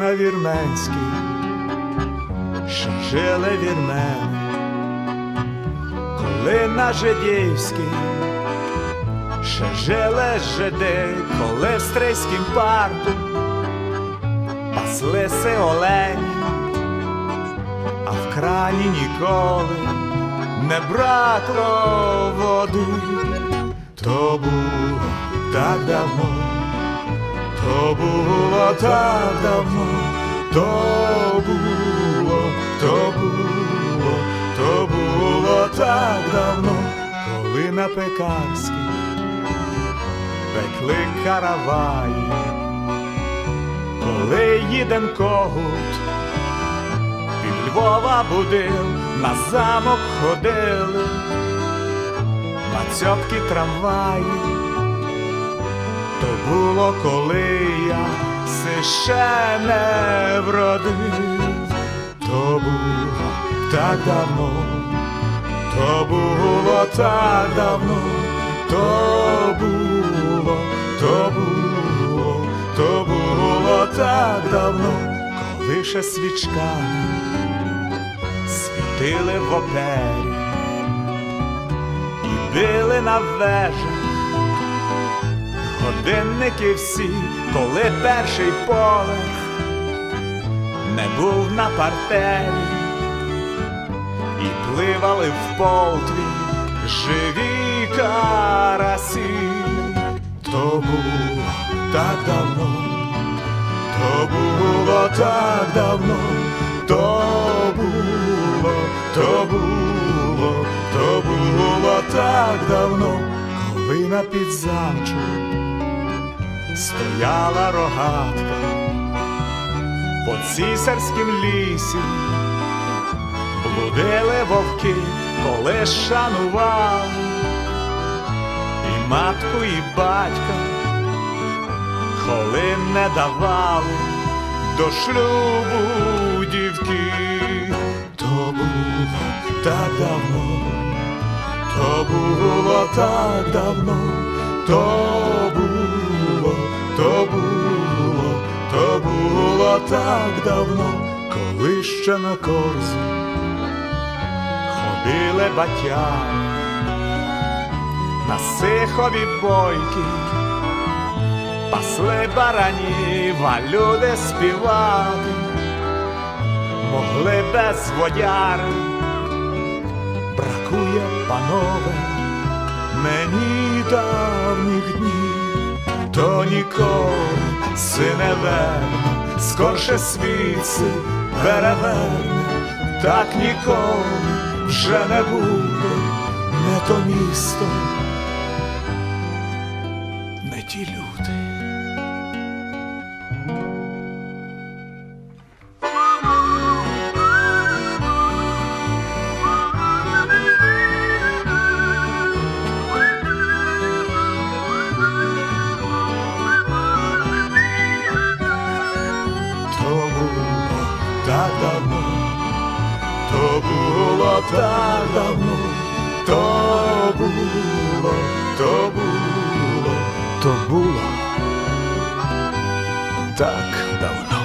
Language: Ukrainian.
вірменський, що жили вірмени, коли на жидівській, ще жили жиди, коли в стрийськім парку паслися олені, а в крані ніколи не бракло води, то було так давно. То було так давно, то було, то було, то було так давно, коли на пекарській пекли караваї, коли їдем когут, під Львова будив, на замок ходили, на цьопки трамваї. То було, коли я все ще не вродив, то було так давно, то було так давно, то було, то було, то було так давно, коли ще свічками світили в опері і били на вежах годинники всі, коли перший поверх не був на партері, і пливали в полтві живі карасі. То було так давно, то було так давно, то було, то було, то було так давно, коли на підзамчу стояла рогатка по цісарськім лісі, блудили вовки, коли шанували. І матку, і батька, коли не давали до шлюбу дівки, то було так давно, то було так давно, то було, так давно, коли ще на корзі ходили батяни, на сихові бойки, пасли баранів, а люди співати, могли без водяри, бракує, панове, мені давніх днів, то ніколи сине верне, скорше світси переверне, так ніколи вже не буде, не то місто, так давно, то було, то було, то було так давно.